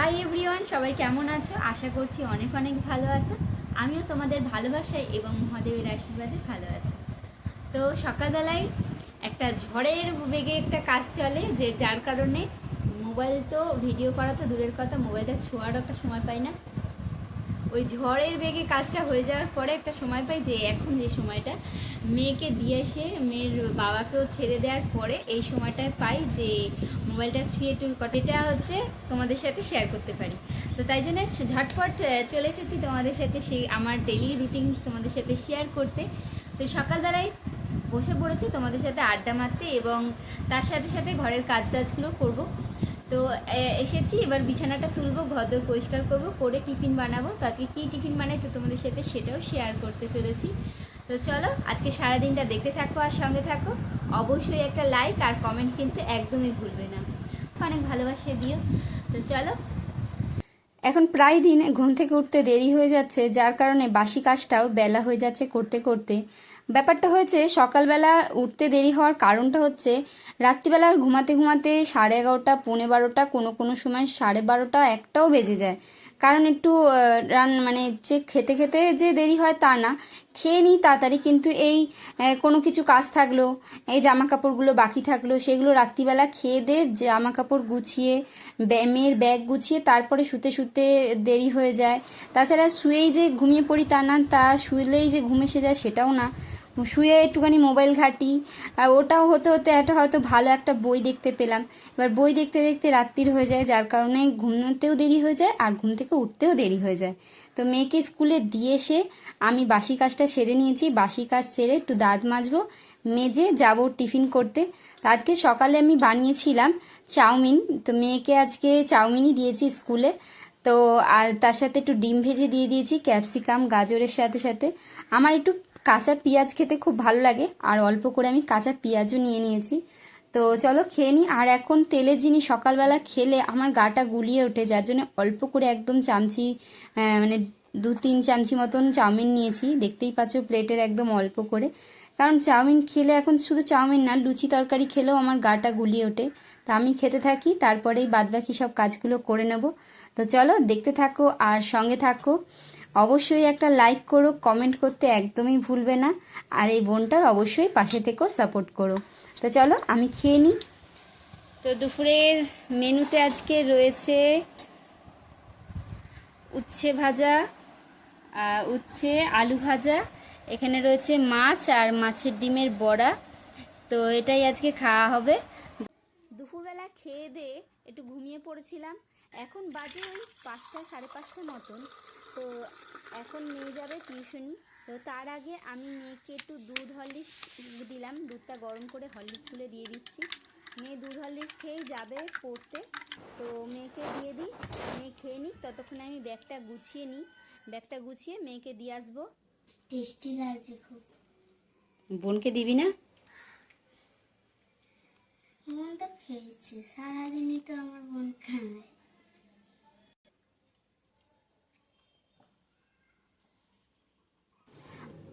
Hi everyone সবাই কেমন আছো? আশা করছি অনেক অনেক ভালো আছো। আমিও তোমাদের ভালোবাসায় এবং মহাদেবের আশীর্বাদে ভালো আছি। তো সকালবেলায় একটা ঝড়ের বেগে একটা কাজ চলে, যে যার কারণে মোবাইল তো ভিডিও করা তো দূরের কথা, মোবাইলটা ছোঁয়ারও একটা সময় পাই না। ওই ঝড়ের বেগে কাজটা হয়ে যাওয়ার পরে একটা সময় পাই যে এখন যে সময়টা, মেয়েকে দিয়ে এসে মেয়ের বাবাকেও ছেড়ে দেওয়ার পরে এই সময়টায় পাই যে মোবাইলটা ছুঁয়ে একটু এটা হচ্ছে তোমাদের সাথে শেয়ার করতে পারি। তো তাই জন্য ঝটপট চলে এসেছি তোমাদের সাথে সেই আমার ডেলি রুটিন তোমাদের সাথে শেয়ার করতে। তো সকালবেলায় বসে পড়েছি তোমাদের সাথে আড্ডা মারতে এবং তার সাথে সাথে ঘরের কাজ টাজগুলো করব। তো এসেছি। এবার বিছানাটা তুলবো ঘর পরিষ্কার করব, করে টিফিন বানাবো। তো আজকে কী টিফিন বানাই তো তোমাদের সাথে সেটাও শেয়ার করতে চলেছি। তো চলো, আজকে সারাদিনটা দেখতে থাকো আর সঙ্গে থাকো। অবশ্যই একটা লাইক আর কমেন্ট কিন্তু একদমই ভুলবে না। অনেক ভালোবাসে দিও। তো চলো। এখন প্রায় দিন ঘুম থেকে উঠতে দেরি হয়ে যাচ্ছে, যার কারণে বাসি কাজটাও বেলা হয়ে যাচ্ছে করতে করতে। ব্যাপারটা হয়েছে, সকালবেলা উঠতে দেরি হওয়ার কারণটা হচ্ছে, রাত্রিবেলা ঘুমাতে ঘুমাতে সাড়ে এগারোটা, পৌনে বারোটা, কোনো কোনো সময় সাড়ে বারোটা, একটাও বেজে যায়। কারণ একটু রান মানে যে খেতে খেতে যে দেরি হয় তা না। খেয়ে নিই তাড়াতাড়ি, কিন্তু এই কোনো কিছু কাজ থাকল, এই জামা কাপড়গুলো বাকি থাকল, সেগুলো রাত্রিবেলা খেয়ে দে জামা কাপড় গুছিয়ে মেয়ের ব্যাগ গুছিয়ে তারপরে শুতে শুতে দেরি হয়ে যায়। তাছাড়া শুয়েই যে ঘুমিয়ে পড়ি তা না, তা শুলেই যে ঘুম এসে যায় সেটাও না। শুয়ে একটুখানি মোবাইল ঘাঁটি, আর ওটাও হতে হতে একটা হয়তো ভালো একটা বই দেখতে পেলাম। এবার বই দেখতে দেখতে রাত্রির হয়ে যায়, যার কারণে ঘুমতেও দেরি হয়ে যায় আর ঘুম থেকে উঠতেও দেরি হয়ে যায়। তো মেয়েকে স্কুলে দিয়ে এসে আমি বাসি কাজটা সেরে নিয়েছি। বাসি কাজ সেরে একটু দাঁত মাজবো, মেজে যাব টিফিন করতে। আজকে সকালে আমি বানিয়েছিলাম চাউমিন। তো মেয়েকে আজকে চাউমিনই দিয়েছি স্কুলে। তো আর তার সাথে একটু ডিম ভেজে দিয়ে দিয়েছি, ক্যাপসিকাম, গাজরের সাথে সাথে। আমার একটু কাঁচা পেঁয়াজ খেতে খুব ভালো লাগে। আর অল্প করে আমি কাঁচা পেঁয়াজও নিয়ে নিয়েছি। তো চলো খেয়ে নিই আর এখন তেলের জিনিস সকালবেলা খেলে আমার গাটা গুলিয়ে ওঠে, যার জন্য অল্প করে একদম চামচি মানে দু তিন চামচি মতন চাউমিন নিয়েছি। দেখতেই পাচ্ছ প্লেটের একদম অল্প করে। কারণ চাউমিন খেলে এখন শুধু চাউমিন না, লুচি তরকারি খেলেও আমার গাটা গুলিয়ে ওঠে। তা আমি খেতে থাকি, তারপরেই বাদবাকি সব কাজগুলো করে নেব। তো চলো দেখতে থাকো আর সঙ্গে থাকো। অবশ্যই একটা লাইক করো কমেন্ট করতে একদমই ভুলবে না। আর এই বোনটার অবশ্যই পাশে থেকেও সাপোর্ট করো। তো চলো, আমি খেয়ে নিই। তো দুপুরের মেনুতে আজকে রয়েছে উচ্ছে ভাজা উচ্ছে আলু ভাজা। এখানে রয়েছে মাছ আর মাছের ডিমের বড়া। তো এটাই আজকে খাওয়া হবে। দুপুরবেলা খেয়ে দিয়ে একটু ঘুমিয়ে পড়েছিলাম। এখন বাজে ওই পাঁচটা সাড়ে পাঁচটা মতন। তো এখন মেয়ে যাবে টিউশনি। তো তার আগে আমি মেয়েকে একটু দুধ হরলিক্স দিলাম। দুধটা গরম করে হরলিক্স তুলে দিয়ে দিচ্ছি। মেয়ে দুধ হরলিক্স খেয়েই যাবে পড়তে। তো মেয়েকে দিয়ে দিই। মেয়ে খেয়ে নিই ততক্ষণ আমি ব্যাগটা গুছিয়ে নিই। ব্যাগটা গুছিয়ে মেয়েকে দিয়ে আসব। টেস্টি লাগছে খুব। বোনকে দিবি না? বোন তো খেয়েছে। সারাদিনই তো আমার বোন খায়।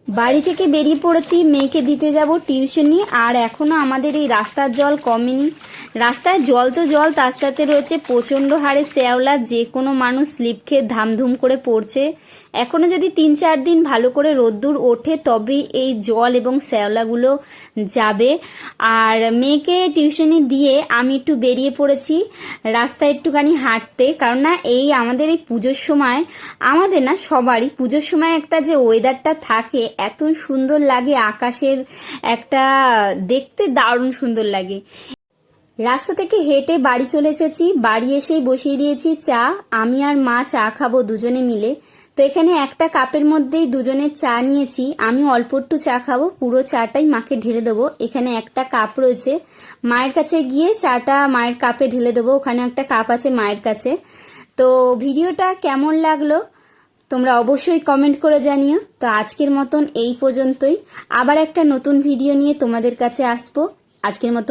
বাড়ি থেকে বেরিয়ে পড়েছি, মেয়েকে দিতে যাব টিউশনি আর এখনও আমাদের এই রাস্তার জল কমেনি। রাস্তায় জল তো জল, তার সাথে রয়েছে প্রচণ্ড হারে শ্যাওলা, যে কোনো মানুষ স্লিপ খেয়ে ধামধুম করে পড়ছে। এখনও যদি তিন চার দিন ভালো করে রোদ্দুর ওঠে, তবেই এই জল এবং শ্যাওলাগুলো যাবে। আর মেয়েকে টিউশনি দিয়ে আমি একটু বেরিয়ে পড়েছি, রাস্তায় একটুখানি হাঁটতে। কারণ না, এই আমাদের এই পুজোর সময়, আমাদের না সবারই পুজোর সময় একটা যে ওয়েদারটা থাকে এত সুন্দর লাগে, আকাশের একটা দেখতে দারুণ সুন্দর লাগে। রাস্তা থেকে হেঁটে বাড়ি চলে এসেছি, বাড়ি এসেই বসিয়ে দিয়েছি চা, আমি আর মা চা খাব দুজনে মিলে। তো এখানে একটা কাপের মধ্যেই দুজনের চা নিয়েছি, আমি অল্প একটু চা খাব, পুরো চাটাই মাকে ঢেলে দেবো। এখানে একটা কাপ রয়েছে, মায়ের কাছে গিয়ে চাটা মায়ের কাপে ঢেলে দেবো, ওখানে একটা কাপ আছে মায়ের কাছে। তো ভিডিওটা কেমন লাগল? তোমরা অবশ্যই কমেন্ট করে জানিও। তো আজকের মতন এই পর্যন্তই। আবার একটা নতুন ভিডিও নিয়ে তোমাদের কাছে আসব। আজকের মতন